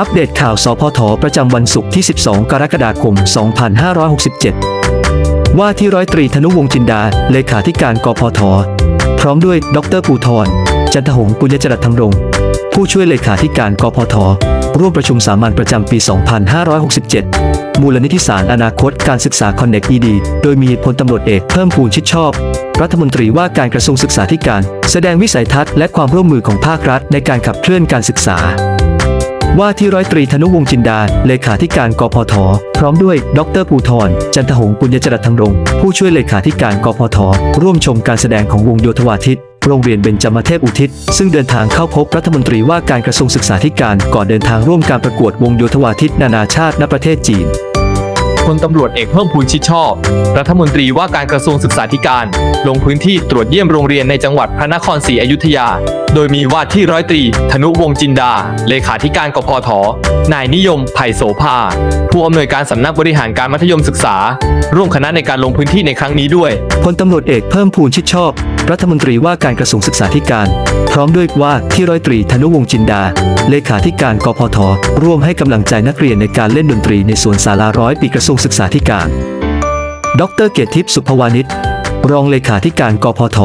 อัปเดตข่าวสพทประจำวันศุกร์ที่ 12 กรกฎาคม 2567 ว่าที่ร้อยตรีธนุวงศ์จินดา เลขาธิการกพท พร้อมด้วย ดรภูธรจันทหงส์ปุญญจรัตธรรมรง ผู้ช่วยเลขาธิการกพท ร่วมประชุมสามัญประจำปี 2567 มูลนิธิสารอนาคตการศึกษาคอนเน็กอีดี โดยมีพลตำรวจเอกเพิ่มพูนชิดชอบ รัฐมนตรีว่าการกระทรวงศึกษาธิการ แสดงวิสัยทัศน์และความร่วมมือของภาครัฐในการขับเคลื่อนการศึกษา ว่าที่ร้อยตรีธนุวงศ์จินดา เลขาธิการกพท พร้อมด้วย ดรภูธร จันทหงปุญญจรัตน์ธรรมรง ผู้ช่วยเลขาธิการกพท ร่วมชมการแสดงของวงโยธวาทิตโรงเรียนเบญจมเทพอุทิศ ซึ่งเดินทางเข้าพบรัฐมนตรีว่าการกระทรวงศึกษาธิการก่อนเดินทางร่วมการประกวดวงโยธวาทิตนานาชาติณประเทศจีน พลตำรวจเอกเพิ่มพูนชิดชอบ รัฐมนตรีว่าการกระทรวงศึกษาธิการ ลงพื้นที่ตรวจเยี่ยมโรงเรียนในจังหวัดพระนครศรีอยุธยา โดยมีว่าที่ร้อยตรี ธนุวงจินดา เลขาธิการกพทนายนิยมไผ่โสภา ผู้อำนวยการสำนักบริหารการมัธยมศึกษา ร่วมคณะในการลงพื้นที่ในครั้งนี้ด้วยพลตำรวจเอกเพิ่มพูนชิดชอบ รัฐมนตรีว่าการกระทรวงศึกษาธิการ พร้อมด้วยว่าที่ร้อยตรีธนุวงจินดา เลขาธิการกพทร่วมให้กำลังใจนักเรียนในการเล่นดนตรีในสวนสาราร้อยปีกระทรวงศึกษาธิการ ดรเกียรติทิพย์สุภวานิชรองเลขาธิการกพท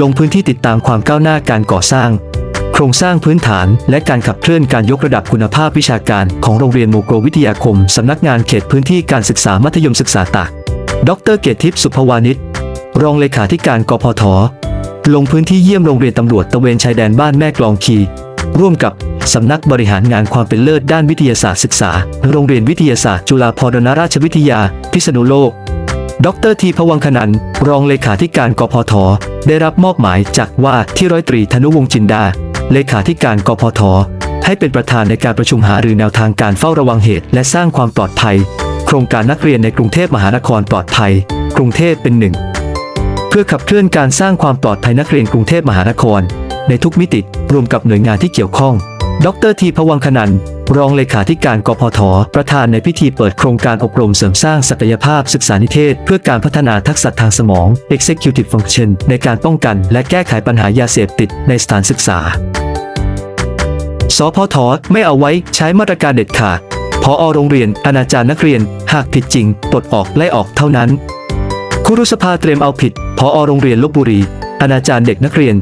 ลงพื้นที่ติดตามความก้าวหน้าการก่อสร้าง โครงสร้างพื้นฐานและการขับเคลื่อนการยกระดับคุณภาพวิชาการของโรงเรียนโมโกวิทยาคม สำนักงานเขตพื้นที่การศึกษามัธยมศึกษาตาก ดรเกียรติทิพย์สุภวานิชรองเลขาธิการกพท ลงพื้นที่เยี่ยมโรงเรียนตำรวจตระเวนชายแดนบ้านแม่กลองคี ร่วมกับ สำนักบริหารงานความเป็นเลิศด้านวิทยาศาสตร์ศึกษา โรงเรียนวิทยาศาสตร์ จุฬาภรณราชวิทยา พิษณุโลก ดรทีพวังคนัน รองเลขาธิการกพท ได้รับมอบหมายจากว่าที่ร้อยตรีธนุวงศ์จินดา เลขาธิการกพท ให้เป็นประธานในการประชุมหารือแนวทางการเฝ้าระวังเหตุ และสร้างความปลอดภัย โครงการนักเรียนในกรุงเทพมหานครปลอดภัย กรุงเทพเป็นหนึ่ง เพื่อขับเคลื่อนการสร้างความปลอดภัยนักเรียนกรุงเทพมหานคร ในทุกมิติรวมกับหน่วยงานที่เกี่ยวข้อง ดรทีพวังคนันรองเลขาธิการกพท ประธานในพิธีเปิดโครงการอบรมเสริมสร้างศักยภาพศึกษานิเทศ เพื่อการพัฒนาทักษะทางสมอง Executive Function ในการป้องกันและแก้ไขปัญหายาเสพติดในสถานศึกษา สพท ไม่เอาไว้ใช้มาตรการเด็ดขาดพอโรงเรียน อนาจารนักเรียน หากผิดจริงปลดออกไล่ออกเท่านั้นครุสภาเตรียมเอาผิดพอโรงเรียนลบบุรี อนาจารเด็กนักเรียน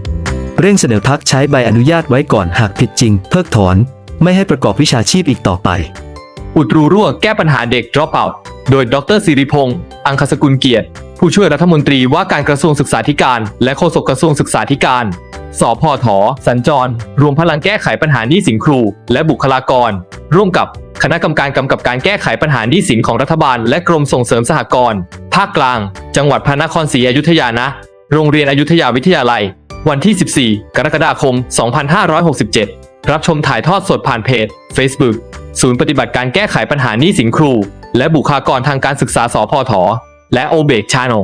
เร่งเสนอพักใช้ใบอนุญาตไว้ก่อนหากผิดจริง เพิกถอน ไม่ให้ประกอบวิชาชีพอีกต่อไป อุดรูรั่วแก้ปัญหาเด็ก drop out โดยดรสิริพงศ์อังคสกุลเกียรติ ผู้ช่วยรัฐมนตรีว่าการกระทรวงศึกษาธิการ และโฆษกกระทรวงศึกษาธิการ สพทสัญจร รวมพลังแก้ไขปัญหาหนี้สินครู และบุคลากร ร่วมกับคณะกรรมการกำกับการแก้ไขปัญหาหนี้สินของรัฐบาล และกรมส่งเสริมสหกรณ์ภาคกลาง จังหวัดพระนครศรีอยุธยานะ โรงเรียนอยุธยาวิทยาลัย วันที่ 14 กรกฎาคม 2567 รับชมถ่ายทอดสดผ่านเพจ Facebook ศูนย์ปฏิบัติการแก้ไขปัญหาหนี้สินครู และบุคลากรทางการศึกษาสพทและ o b e k Channel